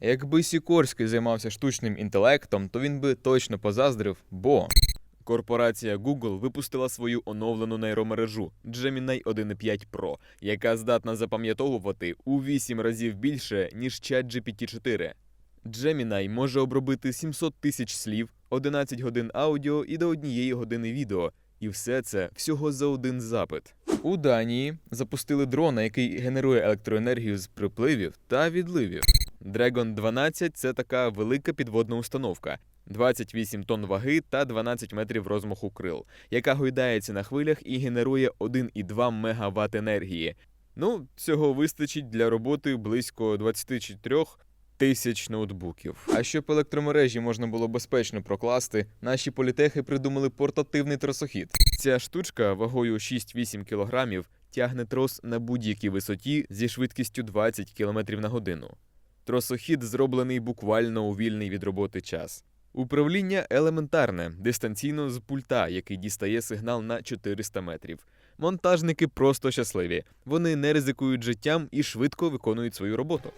Якби Сікорський займався штучним інтелектом, то він би точно позаздрив, бо корпорація Google випустила свою оновлену нейромережу Gemini 1.5 Pro, яка здатна запам'ятовувати у 8 разів більше, ніж ChatGPT 4. Gemini може обробити 700 тисяч слів, 11 годин аудіо і до однієї години відео. І все це всього за один запит. У Данії запустили дрона, який генерує електроенергію з припливів та відливів. Dragon 12 це така велика підводна установка. 28 тонн ваги та 12 метрів розмаху крил, яка гойдається на хвилях і генерує 1,2 МВт енергії. Ну, цього вистачить для роботи близько 24 тисяч ноутбуків. А щоб електромережі можна було безпечно прокласти, наші політехи придумали портативний тросохід. Ця штучка вагою 6-8 кілограмів тягне трос на будь-якій висоті зі швидкістю 20 км на годину. Тросохід зроблений буквально у вільний від роботи час. Управління елементарне, дистанційно з пульта, який дістає сигнал на 400 метрів. Монтажники просто щасливі. Вони не ризикують життям і швидко виконують свою роботу.